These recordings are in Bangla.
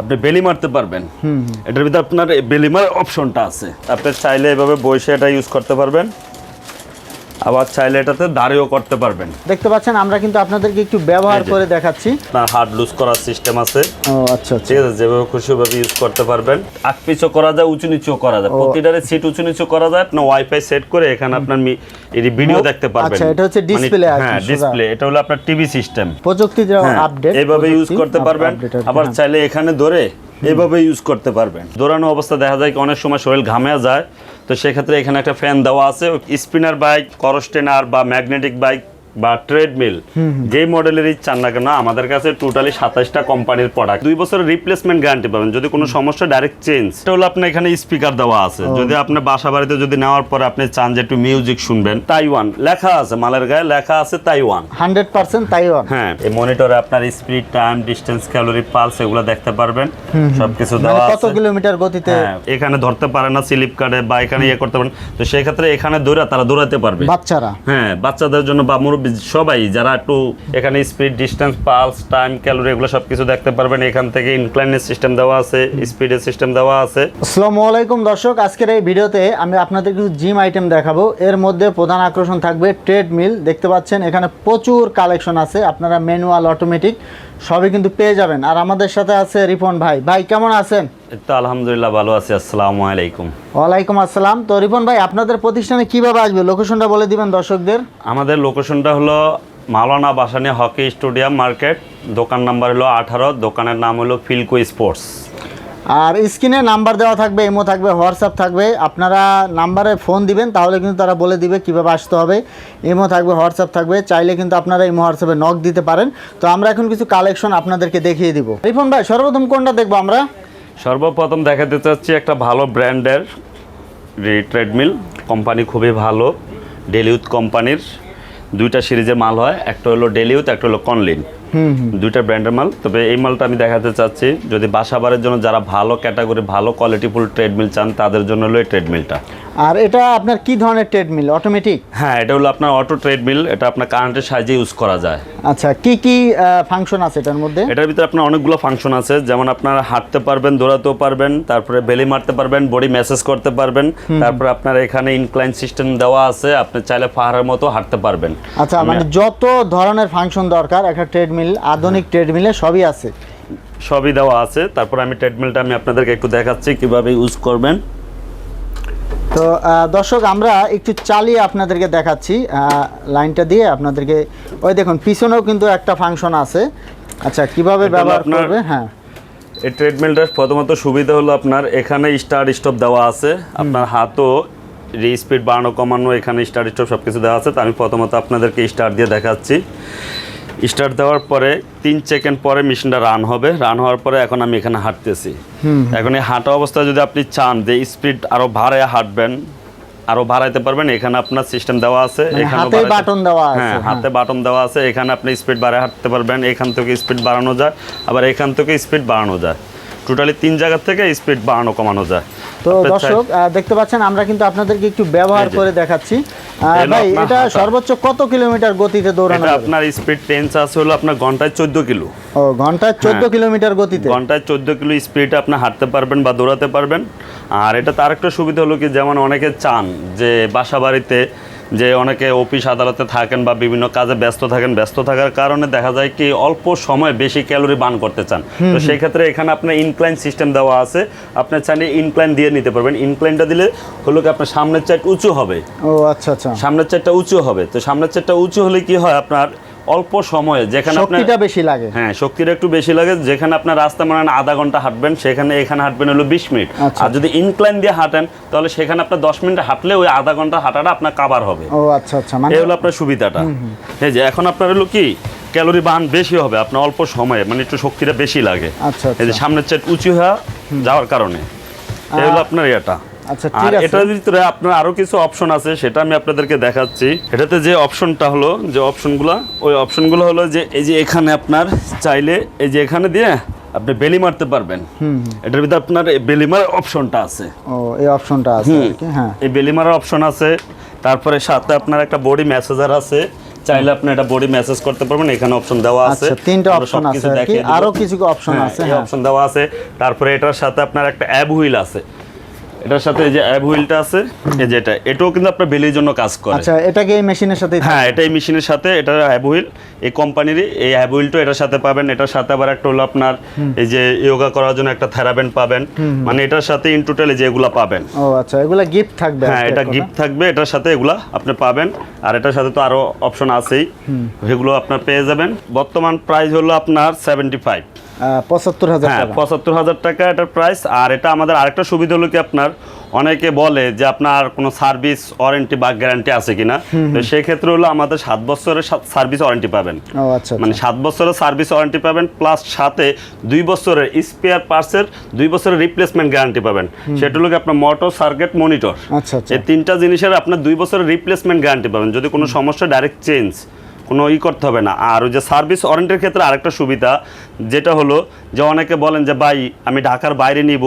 আপনি বেলি মারতে পারবেন। এটার ভিতরে আপনার বেলি মারার অপশনটা আছে। আপনি চাইলে এভাবে বসে এটা ইউজ করতে পারবেন। আবার চাইলে এটাতে দাঁড়িয়েও করতে পারবেন। দেখতে পাচ্ছেন আমরা কিন্তু আপনাদেরকে একটু ব্যবহার করে দেখাচ্ছি। আপনার হার্ড লুজ করার সিস্টেম আছে। ও আচ্ছা আচ্ছা। ঠিক আছে যেভাবে খুশি ওভাবে ইউজ করতে পারবেন। আগ পিছু করা যায় উঁচু নিচু করা যায়। প্রতিটারে সিট উঁচু নিচু করা যায়। আপনার ওয়াইফাই সেট করে এখানে আপনার এই ভিডিও দেখতে পারবেন। আচ্ছা, এটা হচ্ছে ডিসপ্লে আর কি, হ্যাঁ ডিসপ্লে এটা হলো আপনার টিভি সিস্টেম প্রযুক্তি যে হ্যাঁ, আপডেট এইভাবে ইউজ করতে পারবেন। আবার চাইলে এখানে ধরে এভাবে ইউজ করতে পারবেন। দৌড়ানো অবস্থা দেখা যায় কি অনেক সময় শরীর ঘামে যায়। তো সেক্ষেত্রে এখানে একটা ফ্যান দেওয়া আছে। স্পিনার বাইক করস্টেনার বা ম্যাগনেটিক বাইক বা ট্রেডমিল যে মডেলেরই চান না কেন আমাদের কাছে টোটালি সাতাশটা কোম্পানির প্রোডাক্ট দুই বছরের রিপ্লেসমেন্ট গ্যারান্টি পাবেন যদি কোনো সমস্যা ডাইরেক্ট চেঞ্জ এটা হলো আপনার এখানে স্পিকার দেওয়া আছে। যদি আপনার বাসা বাড়িতে যদি নেওয়ার পরে আপনি চান যে একটু মিউজিক শুনবেন তাইওয়ান লেখা আছে মালের গায়ে লেখা আছে তাইওয়ান হান্ড্রেড পার্সেন্ট তাইওয়ান হ্যাঁ এই মনিটরে আপনার speed time distance calorie pulse এগুলো দেখতে পারবেন। সবকিছু মানে দেওয়া কত কিলোমিটার গতিতে? হ্যাঁ এখানে ধরতে পারে না স্লিপ কার্ডে বা এখানে ইয়ে করতে পারেন তো সেই ক্ষেত্রে এখানে দৌড়া তারা দৌড়াতে পারবে। বাচ্চারা? হ্যাঁ বাচ্চাদের জন্য বা মুরব্বী সবাই যারা একটু এখানে speed distance pulse time calorie এগুলো সবকিছু দেখতে পারবেন। এখান থেকে ইনক্লাইনের সিস্টেম দেওয়া আছে স্পিডের সিস্টেম দেওয়া আছে। আসসালামু আলাইকুম দর্শক, আজকের এই ভিডিওতে আমি আপনাদের কিছু জিম আইটেম দেখাবো। এর মধ্যে প্রধান আকর্ষণ থাকবে ট্রেডমিল দেখতে পাচ্ছেন, এখানে প্রচুর কালেকশন আছে। আপনারা ম্যানুয়াল অটোমেটিক সবই কিন্তু পেয়ে যাবেন। আর আমাদের সাথে আছে রিপন ভাই। ভাই কেমন আছেন? তো আলহামদুলিল্লাহ ভালো আছি আসসালামু আলাইকুম। ওয়ালাইকুম আসসালাম। তো রিপন ভাই আপনাদের প্রতিষ্ঠানে কীভাবে আসবে? লোকেশনটা বলে দিবেন দর্শকদের। আমাদের লোকেশনটা হলো Maulana Bhasani hockey stadium market. দোকান নাম্বার হলো আঠারো দোকানের নাম হলো ফিলকো স্পোর্টস। আর স্ক্রিনে নাম্বার দেওয়া থাকবে এমও থাকবে, হোয়াটসঅ্যাপ থাকবে। আপনারা নাম্বারে ফোন দিবেন, তাহলে কিন্তু তারা বলে দিবে কীভাবে আসতে হবে। ইমো থাকবে, হোয়াটসঅ্যাপ থাকবে, চাইলে কিন্তু আপনারা ইমো, হোয়াটসঅ্যাপে নক দিতে পারেন। তো আমরা এখন কিছু কালেকশন আপনাদেরকে দেখিয়ে দিব। রিফন ভাই, সর্বপ্রথম কোনটা দেখব আমরা? সর্বপ্রথম দেখাতে চাচ্ছি একটা ভালো ব্র্যান্ডের ট্রেডমিল কোম্পানি খুবই ভালো ডেলিউথ কোম্পানির। দুইটা সিরিজের মাল হয়, একটা হলো ডেলিউথ একটা হলো কনলিন দুইটা ব্র্যান্ডের মাল। তবে এই মালটা আমি দেখাতে চাচ্ছি যদি বাসাবারের জন্য যারা ভালো ক্যাটাগরি ভালো কোয়ালিটিফুল ট্রেডমিল চান তাদের জন্য হলো এই ট্রেডমিলটা আর এটা আপনার কি ধরনের ট্রেডমিল অটোমেটিক হ্যাঁ এটা হলো আপনার অটো ট্রেডমিল এটা আপনার কারেন্টের সাহায্যে ইউজ করা যায়। আচ্ছা কি কি ফাংশন আছে এটার মধ্যে? এটার ভিতরে আপনার অনেকগুলো ফাংশন আছে যেমন আপনার হাঁটতে পারবেন দৌড়াতেও পারবেন তারপরে বেলি মারতে পারবেন বডি ম্যাসেজ করতে পারবেন তারপরে আপনার এখানে ইনক্লাইন সিস্টেম দেওয়া আছে আপনি চাইলে পাহাড়ের মতো হাঁটতে পারবেন। আচ্ছা মানে যত ধরনের ফাংশন দরকার একটা ট্রেডমিল আধুনিক ট্রেডমিলে সবই আছে। সবই দেওয়া আছে। তারপর আমি ট্রেডমিলটা আমি আপনাদেরকে একটু দেখাচ্ছি কীভাবে ইউজ করবেন। তো দর্শক আমরা একটু চালিয়ে আপনাদেরকে দেখাচ্ছি লাইনটা দিয়ে আপনাদেরকে ওই দেখুন পিছনেও কিন্তু একটা ফাংশন আছে। আচ্ছা কীভাবে ব্যবহার করবে? হ্যাঁ। এই ট্রেডমিলটার প্রথমত সুবিধা হলো আপনার এখানে স্টার স্টপ দেওয়া আছে। আপনার হাতও স্পিড বাড়ানো কমানো এখানে স্টার স্টপ সব কিছু দেওয়া আছে। তো আমি প্রথমত আপনাদেরকে স্টার দিয়ে দেখাচ্ছি। স্টার্ট দেওয়ার পরে তিন সেকেন্ড পরে মেশিনটা রান হবে। রান হওয়ার পরে এখন আমি এখানে হাঁটতেছি। এখন এই হাঁটা অবস্থায় যদি আপনি চান যে স্পিড আরও ভাড়ায় হাঁটবেন আরও বাড়াইতে পারবেন এখানে আপনার সিস্টেম দেওয়া আছে এখানে হাতে বাটন দেওয়া আছে, হ্যাঁ হ্যাঁ। হাতে বাটন দেওয়া আছে এখানে আপনি স্পিড বাড়ায় হাঁটতে পারবেন এখান থেকে স্পিড বাড়ানো যায় আবার এখান থেকে স্পিড বাড়ানো যায়। টোটালি তিন জায়গা থেকে স্পিড বাড়ানো কমানো যায়। তো দর্শক দেখতে পাচ্ছেন আমরা কিন্তু আপনাদেরকে একটু ব্যবহার করে দেখাচ্ছি। ভাই এটা সর্বোচ্চ কত কিলোমিটার গতিতে দৌড়ানো যাবে? আপনার স্পিড টেন্স আছে হলো আপনার ঘন্টায় চোদ্দ কিলো। ও ঘন্টায় চোদ্দ হ্যাঁ। কিলোমিটার গতিতে? ঘন্টায় চোদ্দ কিলো স্পিডে আপনি হাঁটতে পারবেন বা দৌড়াতে পারবেন। আর এটা তার একটা সুবিধা হলো কি যেমন অনেকে চান যে বাসা বাড়িতে যে অনেকে অফিস আদালতে থাকেন বা বিভিন্ন কাজে ব্যস্ত থাকেন ব্যস্ত থাকার কারণে দেখা যায় কি অল্প সময় বেশি ক্যালোরি বার্ন করতে চান। তো সেই ক্ষেত্রে এখানে আপনার ইনক্লাইন সিস্টেম দেওয়া আছে। আপনি চাইলে ইনক্লাইন দিয়ে নিতে পারবেন। ইনক্লাইনটা দিলে হলো কি আপনার সামনের চাট উঁচু হবে। ও আচ্ছা আচ্ছা। সামনের চারটা উঁচু হবে। তো সামনের চারটা উঁচু হলে কি হয়? আপনার অল্প সময়ে যেখানে শক্তিটা বেশি লাগে। হ্যাঁ শক্তিটা একটু বেশি লাগে। যেখানে আপনার রাস্তা মনে আধা ঘণ্টা হাঁটবেন সেখানে এখানে হাঁটবেন হলো বিশ মিনিট। আচ্ছা। আর যদি ইনক্লাইন দিয়ে হাঁটেন তাহলে সেখানে আপনার দশ মিনিট হাঁটলে ওই আধা ঘণ্টা হাঁটাটা আপনার কাবার হবে। ও আচ্ছা আচ্ছা মানে এই হলো আপনার সুবিধাটা। এই যে এখন আপনার হলো কি ক্যালোরি বার্ন বেশি হবে আপনার অল্প সময়ে মানে একটু শক্তিটা বেশি লাগে। আচ্ছা এই যে আচ্ছা। সামনের চেট উঁচু হওয়া যাওয়ার কারণে। এই হলো আপনার এটা আচ্ছা ঠিক আছে। এটার ভিতরে আপনার আরও কিছু অপশন আছে সেটা আমি আপনাদেরকে দেখাচ্ছি। এটাতে যে অপশনটা হলো যে অপশনগুলো ওই অপশনগুলো হলো যে এই যে এখানে আপনার চাইলে এই যে এখানে দিয়ে আপনি বেলি মারতে পারবেন। এটার ভিতরে আপনার বেলি মারার অপশনটা আছে। ও এই অপশনটা আছে হ্যাঁ। এই বেলি মারার অপশন আছে। তারপরে সাথে আপনার একটা বডি মেসেজার আছে। চাইলে আপনি এটা বডি মেসেজ করতে পারবেন এখানে অপশন দেওয়া আছে। আচ্ছা তিনটা অপশন আছে আর কিছু অপশন হ্যাঁ, আছে হ্যাঁ। অপশন দেওয়া আছে। তারপরে এটার সাথে আপনার একটা অ্যাব হুইল আছে। এটার সাথে এই যে অ্যাব হুইলটা আছে এই যে এটা এটাও কিন্তু আপনার বেলির জন্য কাজ করে। আচ্ছা এটাকে এই মেশিনের সাথে হ্যাঁ এটা এই মেশিনের সাথে এটা অ্যাব হুইল। এই কোম্পানিরই এই অ্যাব হুইলটা এটার সাথে পাবেন। এটার সাথে আবার একটা হলো আপনার এই যে যোগা করার জন্য একটা থেরাবেন্ড পাবেন। মানে এটার সাথে ইন টোটাল যে এগুলা পাবেন। ও আচ্ছা এগুলা গিফট থাকবে হ্যাঁ এটা গিফট থাকবে এটার সাথে এগুলা আপনি পাবেন। আর এটার সাথে তো আরও অপশন আছেই। সেগুলো আপনার পেয়ে যাবেন। বর্তমান প্রাইস হলো আপনার সেভেন্টি ফাইভ পঁচাত্তর হাজার হ্যাঁ পঁচাত্তর হাজার টাকা এটার প্রাইস আর এটা আমাদের আরেকটা সুবিধা হলো কি আপনার অনেকে বলে যে আপনার কোনো সার্ভিস ওয়ারেন্টি বা গ্যারান্টি আছে কিনা? তো সেই ক্ষেত্রে হলো আমাদের সাত বছরের সার্ভিস ওয়ারেন্টি পাবেন। আচ্ছা মানে সাত বছরের সার্ভিস ওয়ারেন্টি পাবেন প্লাস সাথে দুই বছরের স্পেয়ার পার্টসের দুই বছরের রিপ্লেসমেন্ট গ্যারান্টি পাবেন। সেটা হলো আপনার মোটর সার্কিট মনিটর। আচ্ছা আচ্ছা। এই তিনটা জিনিসের আপনার দুই বছরের রিপ্লেসমেন্ট গ্যারান্টি পাবেন। যদি কোনো সমস্যা ডাইরেক্ট চেঞ্জ কোনো ই করতে হবে না। আর ওই যে সার্ভিস ওয়ারেন্টির ক্ষেত্রে আরেকটা সুবিধা যেটা হলো যে অনেকে বলেন যে ভাই আমি ঢাকার বাইরে নিব।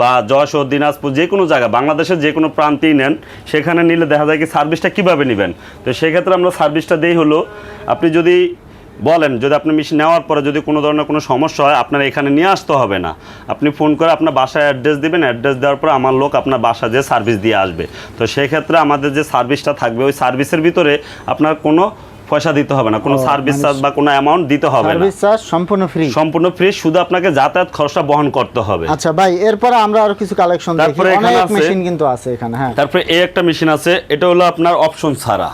বা যশোর দিনাজপুর যে কোনো জায়গা, বাংলাদেশের যে কোনো প্রান্তেই নেন, সেখানে নিলে দেখা যায় কি সার্ভিসটা কীভাবে নেবেন? তো সেক্ষেত্রে আমরা সার্ভিসটা দেই হলো, আপনি যদি বলেন, যদি আপনি মেশিন নেওয়ার পরে যদি কোনো ধরনের কোনো সমস্যা হয়, আপনার এখানে নিয়ে আসতে হবে না। আপনি ফোন করে আপনার বাসায় অ্যাড্রেস দিবেন অ্যাড্রেস দেওয়ার পর আমার লোক আপনার বাসা যে সার্ভিস দিয়ে আসবে। তো সেক্ষেত্রে আমাদের যে সার্ভিসটা থাকবে, ওই সার্ভিসের ভিতরে আপনার কোনো পয়সা দিতে হবে না কোনো সার্ভিস চার্জ বা কোনো অ্যামাউন্ট দিতে হবে না। সার্ভিস চার্জ সম্পূর্ণ ফ্রি সম্পূর্ণ ফ্রি শুধু আপনাকে যাতায়াত খরচটা বহন করতে হবে। আচ্ছা ভাই এরপরে আমরা আরও কিছু কালেকশন দেখি। তারপরে এখানে অনেক মেশিন কিন্তু আছে এখানে হ্যাঁ। তারপরে এই একটা মেশিন আছে এটা হলো আপনার অপশন ছাড়া।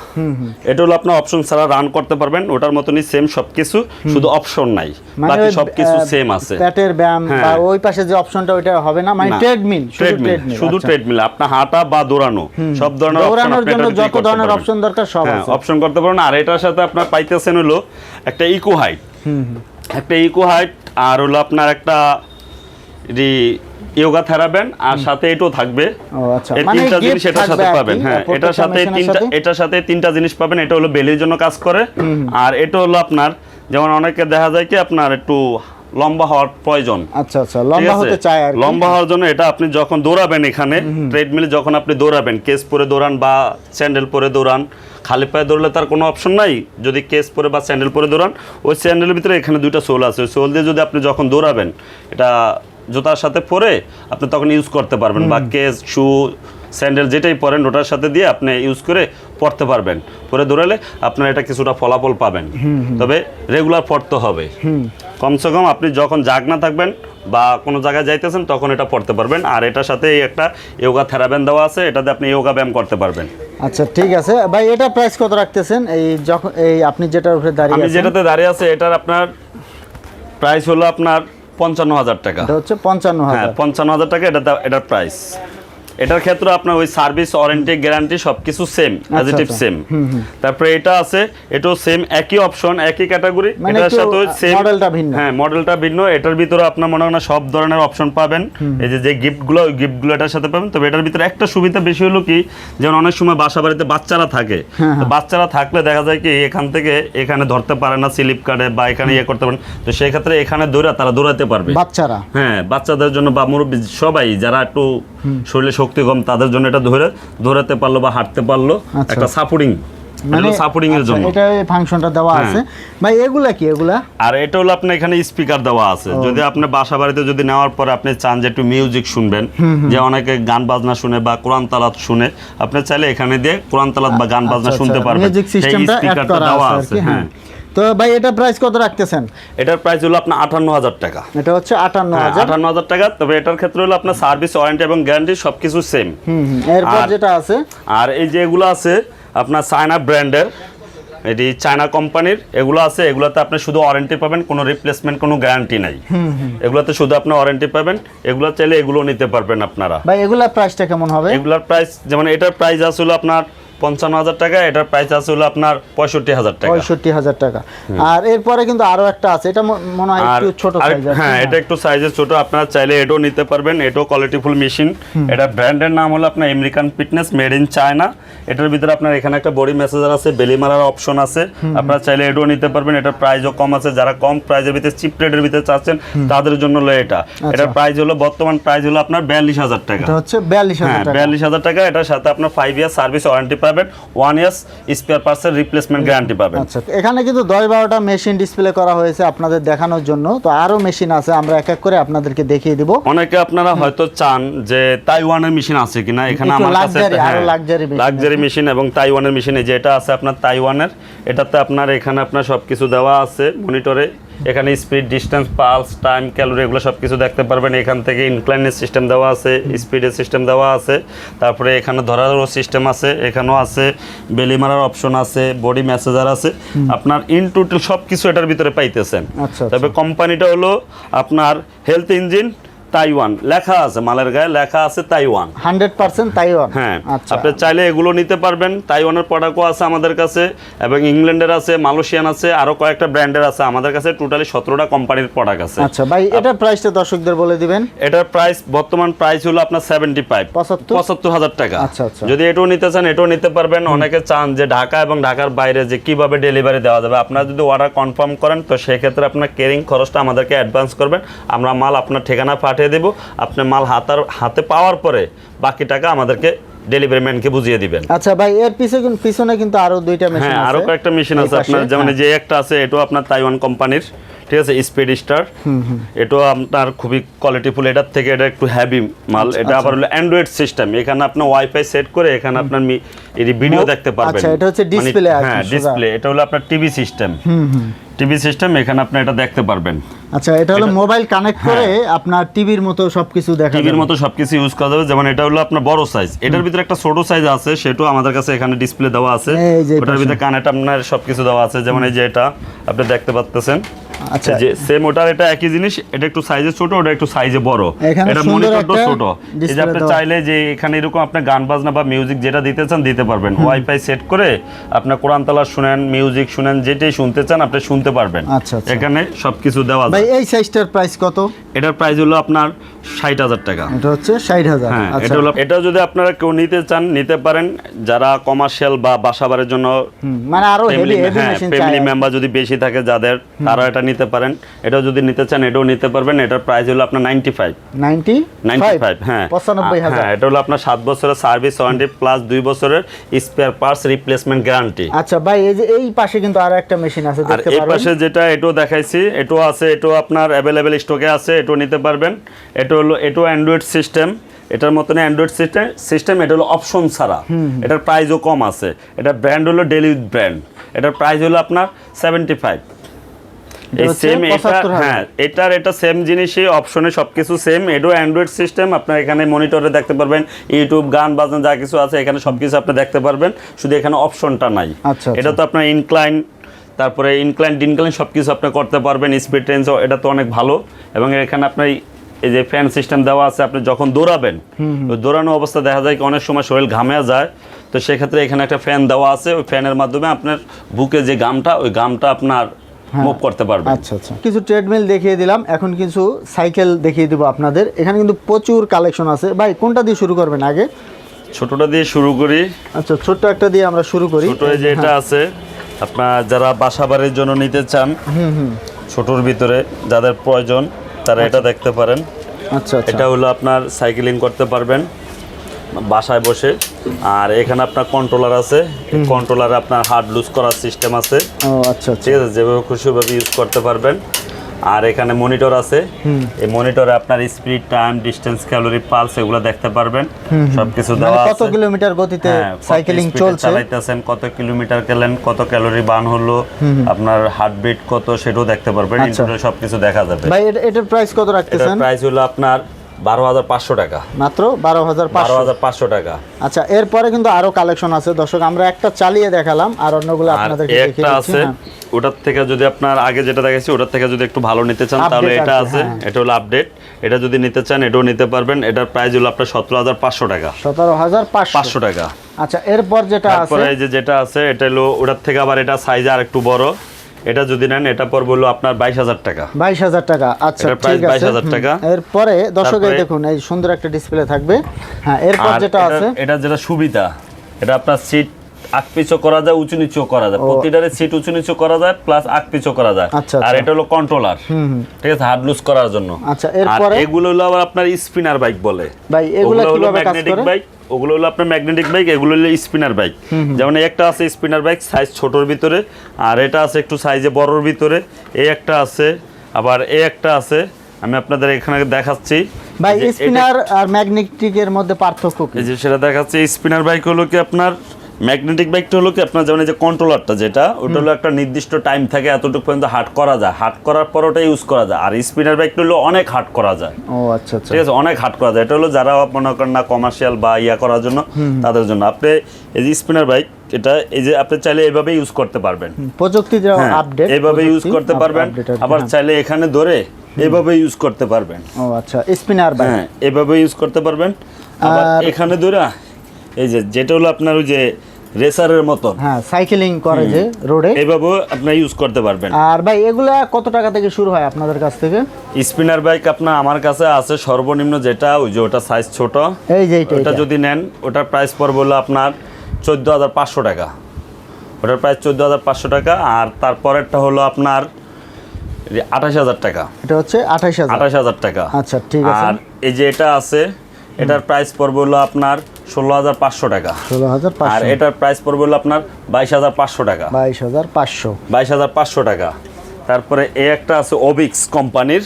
এটা হলো আপনার অপশন ছাড়া রান করতে পারবেন ওটার মতনই সেম সবকিছু শুধু অপশন নাই। বাকি ওই, সবকিছু সেম আছে। পেটের ব্যায়াম বা হ্যাঁ। ওই পাশে যে অপশনটা ওইটা হবে না? মানে ট্রেডমিল শুধু ট্রেডমিল শুধু ট্রেডমিল আপনার হাঁটা বা দৌড়ানো সব ধরনের আপনি জন্য যত ধরনের অপশন দরকার সব হ্যাঁ আছে। অপশন করতে পারবেন আর এটার সাথে আপনার পাইতেছেন হলো একটা ইকো হাইট একটা ইকো হাইট আর হলো আপনার একটা ইয়োগা থেরাবেন আর সাথে এটাও থাকবে। আচ্ছা। এই মানে তিনটা জিনিস এটার সাথে পাবেন হ্যাঁ এটার সাথে তিনটা এটার সাথে তিনটা জিনিস পাবেন এটা হলো বেলির জন্য কাজ করে। আর এটা হলো আপনার যেমন অনেকে দেখা যায় কি আপনার একটু লম্বা হওয়ার প্রয়োজন। আচ্ছা আচ্ছা লম্বা হতে চায় আর লম্বা হওয়ার জন্য এটা আপনি যখন দৌড়াবেন এখানে ট্রেডমিলে যখন আপনি দৌড়াবেন কেস পরে দৌড়ান বা স্যান্ডেল পরে দৌড়ান খালি পায়ে দৌড়লে তার কোনো অপশন নাই। যদি কেস পরে বা স্যান্ডেল পরে দৌড়ান ওই স্যান্ডেলের ভিতরে এখানে দুইটা সোল আছে। ওই সোল দিয়ে যদি আপনি যখন দৌড়াবেন এটা জুতার সাথে পরে আপনি তখন ইউজ করতে পারবেন বা কেস শু স্যান্ডেল যেটাই পরেন ওটার সাথে দিয়ে আপনি ইউজ করে পড়তে পারবেন। পরে দৌড়ালে আপনার এটা কিছুটা ফলাফল পাবেন। তবে রেগুলার পড়তে হবে। কমসে কম আপনি যখন জাগ না থাকবেন বা কোনো জায়গায় যাইতেছেন তখন এটা পড়তে পারবেন। আর এটার সাথে একটা ইয়োগা থেরাবেন দেওয়া আছে এটাতে আপনি ইয়োগা ব্যায়াম করতে পারবেন। আচ্ছা ঠিক আছে। ভাই এটা প্রাইস কত রাখতেছেন? এই যখন এই আপনি যেটার উপরে দাঁড়িয়ে আমি যেটাতে দাঁড়িয়ে আছে এটার আপনার প্রাইস হলো আপনার পঞ্চান্ন হাজার টাকা। এটা হচ্ছে পঞ্চান্ন হ্যাঁ হাজার পঞ্চান্ন হাজার টাকা এটা এটার প্রাইস এটার ক্ষেত্রে আপনার ওই সার্ভিস ওয়ারেন্টি গ্যারান্টি সব কিছু সেম পজিটিভ। সেম তারপরে এটা আছে এটাও সেম একই অপশন একই ক্যাটাগরি মানে এটার সাথে আহ, সেম মডেলটা ভিন্ন। হ্যাঁ মডেলটা ভিন্ন এটার ভিতরে আপনার মনে হয় সব ধরনের অপশন পাবেন। এই যে যে গিফটগুলো ওই গিফটগুলো এটার সাথে পাবেন তবে এটার ভিতরে একটা সুবিধা বেশি হলো কি যেমন অনেক সময় বাসা বাড়িতে বাচ্চারা থাকে। হ্যাঁ, তো বাচ্চারা থাকলে দেখা যায় কি এখান থেকে এখানে ধরতে পারে না স্লিপ কার্ডে বা এখানে ইয়ে করতে পারেন তো সেই ক্ষেত্রে এখানে দৌড়া তারা দৌড়াতে পারবে। বাচ্চারা? হ্যাঁ বাচ্চাদের জন্য বা মুরব্বী সবাই যারা একটু শরীরে শক্তি কম তাদের জন্য এটা ধরে ধরাতে পারল বা হাঁটতে পারল আচ্ছা। একটা সাপোর্টিং মানে সাপোর্টিং এর আচ্ছা, জন্য। এটা ফাংশনটা দেওয়া হ্যাঁ। আছে। ভাই এগুলা কি এগুলা? আর এটা হলো আপনার এখানে স্পিকার দেওয়া আছে। যদি আপনি বাসা বাড়িতে যদি নেওয়ার পরে আপনি চান যে একটু মিউজিক শুনবেন যে অনেকে গান বাজনা শুনে বা কোরআন তালাত শুনে আপনি চাইলে এখানে দিয়ে কোরআন তালাত বা গান বাজনা শুনতে পারবেন। মিউজিক সিস্টেমটা স্পিকারটা দেওয়া আছে হ্যাঁ। তো ভাই এটা প্রাইস কত রাখতেছেন? এটার প্রাইস হলো আপনার আটান্ন হাজার টাকা। এটা হচ্ছে আটান্ন হ্যাঁ, হাজার আটান্ন হাজার টাকা। তবে এটার ক্ষেত্রে হলো আপনার সার্ভিস ওয়ারেন্টি এবং গ্যারান্টি সবকিছু সেম এরপর যেটা আছে? আর এই যে এগুলো আছে আপনার চায়না ব্র্যান্ডের এটি চায়না কোম্পানির এগুলো আছে এগুলোতে আপনি শুধু ওয়ারেন্টি পাবেন কোনো রিপ্লেসমেন্ট কোনো গ্যারান্টি নাই। এগুলোতে শুধু আপনি ওয়ারেন্টি পাবেন এগুলো চাইলে এগুলো নিতে পারবেন আপনারা। ভাই এগুলা প্রাইসটা কেমন হবে? এগুলোর প্রাইস যেমন এটার প্রাইস আসলে আপনার পঞ্চান্ন হাজার টাকা এটার প্রাইস আসলে আপনার পঁয়ষট্টি হাজার টাকা। পঁয়ষট্টি হাজার টাকা। আর এরপরে কিন্তু আরও একটা আছে এটা মনে হয় একটু ছোট হ্যাঁ এটা একটু সাইজে ছোট আপনারা চাইলে এটাও নিতে পারবেন এটাও কোয়ালিটিফুল মেশিন এটা ব্র্যান্ডের নাম হলো আপনার American fitness made in China এটার ভিতরে আপনার এখানে একটা বডি মেসেজার আছে বেলি মারার অপশন আছে। আপনারা চাইলে এটাও নিতে পারবেন এটার প্রাইসও কম আছে। যারা কম প্রাইজের ভিতরে চিপ রেটের ভিতরে চাচ্ছেন তাদের জন্য হলো এটা। এটার প্রাইস হলো বর্তমান প্রাইস হলো আপনার বিয়াল্লিশ হাজার টাকা। এটা হচ্ছে বিয়াল্লিশ হ্যাঁ হাজার টাকা। বিয়াল্লিশ হাজার টাকা এটার সাথে আপনার ফাইভ ইয়ার সার্ভিস ওয়ারেন্টি পাবেন। যাবেন ওয়ান ইয়ার্স স্পেয়ার পার্টসের রিপ্লেসমেন্ট গ্যারান্টি পাবেন। আচ্ছা এখানে কিন্তু দশ বারোটা মেশিন ডিসপ্লে করা হয়েছে আপনাদের দেখানোর জন্য। তো আরও মেশিন আছে আমরা এক এক করে আপনাদেরকে দেখিয়ে দিব। অনেকে আপনারা হয়তো চান যে তাইওয়ানের মেশিন আছে কিনা এখানে আমার কাছে লাক্সারি মেশিন এবং তাইওয়ানের মেশিন এই যে এটা আছে আপনার তাইওয়ানের এটাতে আপনার এখানে আপনার সবকিছু দেওয়া আছে মনিটরে এখানে speed distance pulse time calorie এগুলো সব কিছু দেখতে পারবেন। এখান থেকে ইনক্লাইনের সিস্টেম দেওয়া আছে স্পিডের সিস্টেম দেওয়া আছে। তারপরে এখানে ধরারও সিস্টেম আছে এখানেও আছে বেলি মারার অপশন আছে বডি মেসেজার আছে। আপনার ইন টোটাল সব কিছু এটার ভিতরে পাইতেছেন। আচ্ছা, আচ্ছা। তবে কোম্পানিটা হলো আপনার হেলথ ইঞ্জিন তাইওয়ান। লেখা আছে মালের গায়ে লেখা আছে তাইওয়ান। Hundred percent Taiwan. হ্যাঁ আচ্ছা। আপনি চাইলে এগুলো নিতে পারবেন। তাইওয়ানের প্রোডাক্টও আছে আমাদের কাছে এবং ইংল্যান্ডের আছে মালয়েশিয়ান আছে আরও কয়েকটা ব্র্যান্ডের আছে। আমাদের কাছে টোটালি সতেরোটা কোম্পানির প্রোডাক্ট আছে। আচ্ছা ভাই এটা প্রাইসটা দর্শকদের বলে দিবেন। এটার প্রাইস বর্তমান প্রাইস হলো আপনার সেভেন্টি ফাইভ পঁচাত্তর? পঁচাত্তর হাজার টাকা। আচ্ছা, আচ্ছা। যদি এটাও নিতে চান এটাও নিতে পারবেন। অনেকে চান যে ঢাকা এবং ঢাকার বাইরে যে কীভাবে ডেলিভারি দেওয়া যাবে। আপনারা যদি অর্ডার কনফার্ম করেন তো সেক্ষেত্রে আপনার কেরিং খরচটা আমাদেরকে অ্যাডভান্স করবেন। আমরা মাল আপনার ঠিকানা পাঠিয়ে দেবো। আপনার মাল হাতার হাতে পাওয়ার পরে বাকি টাকা আমাদেরকে ডেলিভারি ম্যানকে বুঝিয়ে দিবেন। আচ্ছা ভাই এর পিছনে পিছনে কিন্তু আরও দুইটা মেশিন হ্যাঁ আরও কয়েকটা মেশিন আছে। আপনার যেমন হ্যাঁ। যে একটা আছে এটাও আপনার তাইওয়ান কোম্পানির ঠিক আছে স্পিড স্টার এটাও আপনার খুবই কোয়ালিটিফুল এটার থেকে এটা একটু হ্যাভি মাল। আচ্ছা, এটা আবার হলো অ্যান্ড্রয়েড সিস্টেম এখানে আপনি ওয়াইফাই সেট করে এখানে আপনার ভিডিও দেখতে পারবেন। আচ্ছা, এটা হচ্ছে মানে- display হ্যাঁ ডিসপ্লে এটা হলো আপনার টিভি সিস্টেম টিভি সিস্টেম এখানে আপনি এটা দেখতে পারবেন। আচ্ছা এটা হলো মোবাইল কানেক্ট করে আপনার টিভির মতো সবকিছু দেখা টিভির মতো সবকিছু ইউজ করা যাবে। যেমন এটা হলো আপনার বড় সাইজ এটার ভিতরে একটা ছোট সাইজ আছে সেটাও আমাদের কাছে এখানে ডিসপ্লে দেওয়া আছে। এই যে ওটার ভিতরে কানেক্ট আপনার সবকিছু দেওয়া আছে। যেমন এই যে এটা আপনি দেখতে পাচ্ছেন আচ্ছা। যে সেম ওটার এটা একই জিনিস এটা একটু সাইজে ছোট ওটা একটু সাইজে বড়। এটা মনিটরটা ছোট। এই যে আপনি চাইলে যে এখানে এরকম আপনি গান বাজনা বা মিউজিক যেটা দিতে চান দিতে পারবেন। ওয়াইফাই সেট করে আপনি কোরআন তালা শুনেন মিউজিক শুনেন যেটাই শুনতে চান আপনি শুনতে পারবেন। আচ্ছা, আচ্ছা। এখানে সবকিছু দেওয়া ভাই এই সাইজটার প্রাইস কত? এটার প্রাইস হলো আপনার ষাট হাজার টাকা। এটা হচ্ছে ষাট হাজার। হ্যাঁ আচ্ছা। এটা হলো এটা যদি আপনারা কেউ নিতে চান নিতে পারেন। যারা কমার্শিয়াল বা বাসাবাড়ির জন্য মানে আরও heavy family heavy machine family member যদি বেশি থাকে যাদের তারা এটা নিতে পারেন। এটাও যদি নিতে চান এটাও নিতে পারবেন। এটার প্রাইস হলো আপনার ninety five ninety ninety five হ্যাঁ পঁচানব্বই হাজার। হ্যাঁ এটা হলো আপনার সাত বছরের সার্ভিস ওয়ারেন্টি প্লাস দুই বছরের স্পেয়ার পার্টস রিপ্লেসমেন্ট গ্যারান্টি আচ্ছা ভাই এই যে এই পাশে কিন্তু আরও একটা মেশিন আছে আর দেখতে এই পাশে যেটা এটাও দেখাইছি। এটাও আছে এটাও আপনার অ্যাভেলেবেল স্টকে আছে এটাও নিতে পারবেন। এটা হলো এটাও অ্যান্ড্রয়েড সিস্টেম এটার মতন অ্যান্ড্রয়েড সিস্টেম সিস্টেম এটা হলো অপশন ছাড়া। এটার প্রাইসও কম আছে। এটার ব্র্যান্ড হলো ডেলি ব্র্যান্ড এটার প্রাইস হলো আপনার সেভেন্টি ফাইভ এই সেম এটা হ্যাঁ এটার এটা সেম জিনিসই অপশনে সব কিছু সেম এটাও অ্যান্ড্রয়েড সিস্টেম আপনার এখানে মনিটরে দেখতে পারবেন। ইউটিউব গান বাজনা যা কিছু আছে এখানে সব কিছু আপনি দেখতে পারবেন। শুধু এখানে অপশনটা নাই। আচ্ছা, এটা তো আপনার ইনক্লাইন তারপরে ইনক্লাইন ডিনক্লাইন সব কিছু আপনি করতে পারবেন। স্পিড রেঞ্জ এটা তো অনেক ভালো। এবং এখানে আপনার এই যে ফ্যান সিস্টেম দেওয়া আছে আপনি যখন দৌড়াবেন দৌড়ানো অবস্থা দেখা যায় কি অনেক সময় শরীর ঘামে যায়। তো সেক্ষেত্রে এখানে একটা ফ্যান দেওয়া আছে ওই ফ্যানের মাধ্যমে আপনার বুকে যে গামটা ওই গামটা আপনার মুভ করতে পারবেন আচ্ছা আচ্ছা। কিছু ট্রেডমিল দেখিয়ে দিলাম এখন কিছু সাইকেল দেখিয়ে দিব আপনাদের। এখানে কিন্তু প্রচুর কালেকশন আছে। ভাই কোনটা দিয়ে শুরু করবেন আগে? ছোটটা দিয়ে শুরু করি। আচ্ছা ছোট্ট একটা দিয়ে আমরা শুরু করি। ছোট যে এটা আছে আপনার যারা বাসা বাড়ির জন্য নিতে চান ছোটর ভিতরে যাদের প্রয়োজন তারা এটা দেখতে পারেন। আচ্ছা আচ্ছা। এটা হলো আপনার সাইকেলিং করতে পারবেন বাসায় বসে। আর এখানে আপনার কন্ট্রোলার আছে। কন্ট্রোলারে আপনার হার্ড লুজ করার সিস্টেম আছে। ও আচ্ছা আচ্ছা। ঠিক আছে যেভাবে খুশি ওভাবে ইউজ করতে পারবেন। আর এখানে মনিটর আছে। এই মনিটরে আপনার speed time distance calorie pulse এগুলো দেখতে পারবেন। সবকিছু দেওয়া আছে। কত কিলোমিটার গতিতে হ্যাঁ, সাইকেলিং চলছে? চালাইতেছেন কত কিলোমিটার গেলেন কত ক্যালোরি বার্ন হলো আপনার হার্ট বিট কত সেটাও দেখতে পারবেন। আচ্ছা। সবকিছু দেখা যাবে। ভাই এটার প্রাইস কত এটার রাখতেছেন প্রাইস হলো আপনার বারো হাজার পাঁচশো টাকা। মাত্র বারো হাজার বারো হাজার পাঁচশো টাকা। আচ্ছা এরপরে কিন্তু আরও কালেকশন আছে। দর্শক আমরা একটা চালিয়ে দেখালাম আর অন্যগুলো এই একটা আছে হ্যাঁ। ওটার থেকে যদি আপনার আগে যেটা দেখাচ্ছি ওটার থেকে যদি একটু ভালো নিতে চান তাহলে এটা আছে হ্যাঁ। এটা হলো আপডেট এটা যদি নিতে চান এটাও নিতে পারবেন। এটার প্রাইস হলো আপনার সতেরো হাজার পাঁচশো টাকা। সতেরো হাজার পাঁচশো। টাকা। আচ্ছা এরপর যেটা আছে যেটা আছে এটা হলো ওটার থেকে আবার এটা সাইজ আর একটু বড়। এটা যদি নেন এটা পর বলল আপনার বাইশ হাজার টাকা। বাইশ হাজার টাকা। আচ্ছা বাইশ হাজার ঠিক আছে। 22,000 টাকা। এরপরে দর্শকের দেখুন এই সুন্দর একটা ডিসপ্লে থাকবে। হ্যাঁ এরপর যেটা আছে এটা যেটা সুবিধা এটা আপনার সিট আগ পিছু করা যায় উঁচু নিচু করা যায়। প্রতিটারে সিট উঁচু নিচু করা যায় প্লাস আগ পিছু করা যায়। আচ্ছা, আর আচ্ছা। এটা হলো কন্ট্রোলার ঠিক আছে হার্ড লুজ করার জন্য। আচ্ছা, এরপরে? এগুলো হলো আবার আপনার স্পিনার বাইক বলে। ভাই, এগুলা কীভাবে কাজ করে? বাইক ওগুলো হলো আপনার ম্যাগনেটিক বাইক এগুলো হলো স্পিনার বাইক যেমন একটা আছে স্পিনার বাইক সাইজ ছোটর ভিতরে আর এটা আছে একটু সাইজে বড়র ভিতরে। এই একটা আছে আবার এই একটা আছে আমি আপনাদের এখানে দেখাচ্ছি। ভাই স্পিনার আর ম্যাগনেটিকের মধ্যে পার্থক্য কি? যে সেটা দেখাচ্ছে স্পিনার বাইক হলো কি আপনার ম্যাগনেটিক বাইকটা হলো কি আপনার যেমন এই যে কন্ট্রোলারটা যেটা ওটা হলো একটা নির্দিষ্ট টাইম থাকে এতটুকু পর্যন্ত হাট করা যায়। হাট করার পর ওটা ইউজ করা যায়। আর স্পিনার বাইকটা হলো অনেক হাট করা যায়। ও আচ্ছা আচ্ছা। ঠিক আছে অনেক হাট করা যায়। এটা হলো যারা মনে করেন না কমার্শিয়াল বা ইয়া করার জন্য তাদের জন্য। আপনি এই যে স্পিনার বাইক এটা এই যে আপনি চাইলে এইভাবে ইউজ করতে পারবেন। প্রযুক্তি হ্যাঁ, আপডেট এইভাবে ইউজ করতে পারবেন। আবার চাইলে এখানে ধরে এইভাবে ইউজ করতে পারবেন। ও আচ্ছা স্পিনার বাইক হ্যাঁ এভাবে ইউজ করতে পারবেন। আবার এখানে ধরে এই যে যেটা হলো আপনার ওই যে রেসারের মতন হ্যাঁ সাইকেলিং করে যে রোডে। এইভাবেও আপনি ইউজ করতে পারবেন। আর ভাই এগুলা কত টাকা থেকে শুরু হয় আপনাদের কাছ থেকে? স্পিনার বাইক আপনার আমার কাছে আছে সর্বনিম্ন যেটা ওই যে ওটা সাইজ ছোট। এই যে ওটা যদি নেন ওটার প্রাইস পড়বে হলো আপনার চোদ্দ হাজার পাঁচশো টাকা। ওটার প্রাইস চোদ্দ হাজার পাঁচশো টাকা আর তারপরেরটা হলো আপনার আঠাশ হাজার টাকা। এটা হচ্ছে আঠাশ হাজার। আঠাশ হাজার টাকা। আচ্ছা, ঠিক আছে। আর এই যে এটা আছে এটার প্রাইস পড়বে হলো আপনার ষোলো হাজার পাঁচশো টাকা। ষোলো হাজার আর এটার প্রাইস পড়বে হলো আপনার বাইশ হাজার পাঁচশো টাকা। বাইশ হাজার পাঁচশো। বাইশ হাজার পাঁচশো টাকা। তারপরে এই একটা আছে ওবিক্স কোম্পানির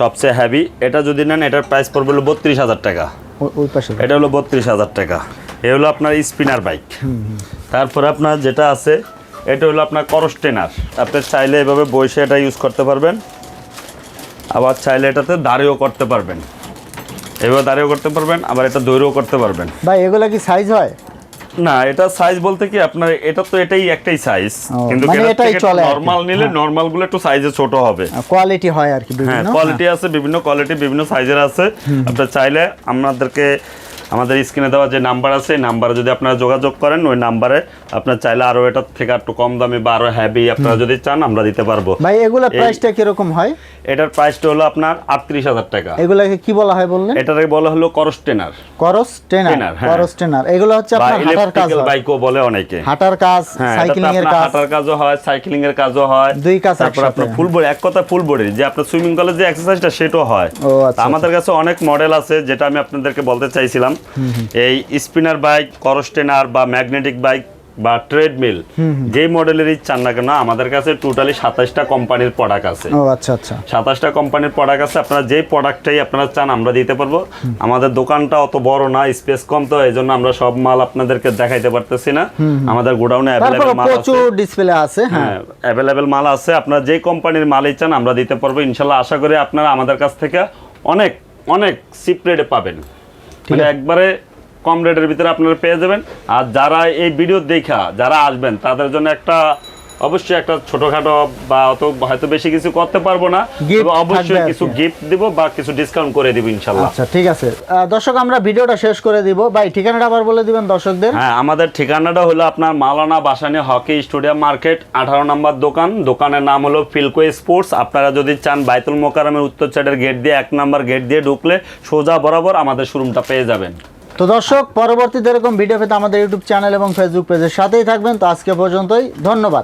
সবচেয়ে হ্যাভি এটা যদি নেন এটার প্রাইস পড়বে হলো বত্রিশ হাজার টাকা। ওই পাশে। এটা হলো বত্রিশ হাজার টাকা। এ হলো আপনার স্পিনার বাইক তারপরে আপনার যেটা আছে এটা হলো আপনার করস ট্রেনার আপনি চাইলে এভাবে বসে এটা ইউজ করতে পারবেন। আবার চাইলে এটাতে দাঁড়িয়েও করতে পারবেন। এভাবে দাঁড়িয়েও করতে পারবেন আবার এটা দৌড়েও করতে পারবেন। ভাই এগুলো কি সাইজ হয়? না এটা সাইজ বলতে কি আপনার এটা তো এটাই একটাই সাইজ কিন্তু মানে এটাই চলে নরমাল নিলে নরমালগুলো একটু সাইজে ছোট হবে। কোয়ালিটি হয় আর কি হ্যাঁ বিভিন্ন। কোয়ালিটি আছে বিভিন্ন কোয়ালিটি বিভিন্ন সাইজের আছে। আপনার চাইলে আমাদেরকে আমাদের স্ক্রিনে দেওয়া যে নাম্বার আছে এই নাম্বারে যদি আপনারা যোগাযোগ করেন ওই নাম্বারে আপনার চাইলে আরও এটার থেকে একটু কম দামে বা আরও হ্যাভি আপনারা যদি চান আমরা দিতে পারব। ভাই এগুলা প্রাইসটা কীরকম হয়? এটার প্রাইসটা হলো আপনার আটত্রিশ হাজার টাকা। এগুলাকে কি বলা হয় বললেন? এটাকে বলা হলো করস টেনার করস টেনার হ্যাঁ। করস টেনার এগুলো হচ্ছে আপনার হাঁটার কাজ বাইকও বলে অনেকে। হাঁটার কাজ হ্যাঁ সাইকেলিং এর কাজ। হাঁটার কাজও হয় সাইক্লিং এর কাজও হয়। দুই কাজ তারপর। আপনার ফুল বডি এক কথা ফুল বডি যে আপনার সুইমিং কলের যে এক্সারসাইজটা সেটাও হয়। ও, আচ্ছা, আমাদের কাছে অনেক মডেল আছে যেটা আমি আপনাদেরকে বলতে চাইছিলাম। এই স্পিনার বাইক করস্টেনার বা ম্যাগনেটিক বাইক বা ট্রেডমিল যে মডেলেরই চান না কেন আমাদের কাছে টোটালি সাতাশটা কোম্পানির প্রোডাক্ট আছে। ও আচ্ছা আচ্ছা। সাতাশটা কোম্পানির প্রোডাক্ট আছে আপনারা যেই প্রোডাক্টটাই আপনারা চান আমরা দিতে পারব। আমাদের দোকানটা অত বড় না স্পেস কম তো এই জন্য আমরা সব মাল আপনাদেরকে দেখাইতে পারতেছি না। আমাদের গোডাউনে অ্যাভেলেবেল মাল আছে। ডিসপ্লে আছে হ্যাঁ। অ্যাভেলেবেল মাল আছে। আপনারা যেই কোম্পানির মালই চান আমরা দিতে পারব। ইনশাল্লাহ আশা করি আপনারা আমাদের কাছ থেকে অনেক অনেক চিপ রেটে পাবেন। মানে একবারে কম রেটের ভিতরে আপনারা পেয়ে যাবেন। আর যারা এই ভিডিও দেখা যারা আসবেন তাদের জন্য একটা অবশ্যই একটা ছোটখাটো বা অত হয়তো বেশি কিছু করতে পারব না। অবশ্যই কিছু গিফট দিব বা কিছু ডিসকাউন্ট করে দিব ইনশাল্লাহ। আচ্ছা ঠিক আছে। দর্শক আমরা ভিডিওটা শেষ করে দিব। ভাই ঠিকানাটা আবার বলে দিবেন দর্শকদের। হ্যাঁ আমাদের ঠিকানাটা হলো আপনার Maulana Bhasani hockey stadium market আঠারো নম্বর দোকান। দোকানের নাম হলো ফিলকো স্পোর্টস। আপনারা যদি চান বাইতুল মোকারমের উত্তর সাইডের গেট দিয়ে এক নম্বর গেট দিয়ে ঢুকলে সোজা বরাবর আমাদের শোরুমটা পেয়ে যাবেন। তো দর্শক পরবর্তীতে এরকম ভিডিও পেতে আমাদের ইউটিউব চ্যানেল এবং ফেসবুক পেজের সাথেই থাকবেন। তো আজকে পর্যন্তই ধন্যবাদ।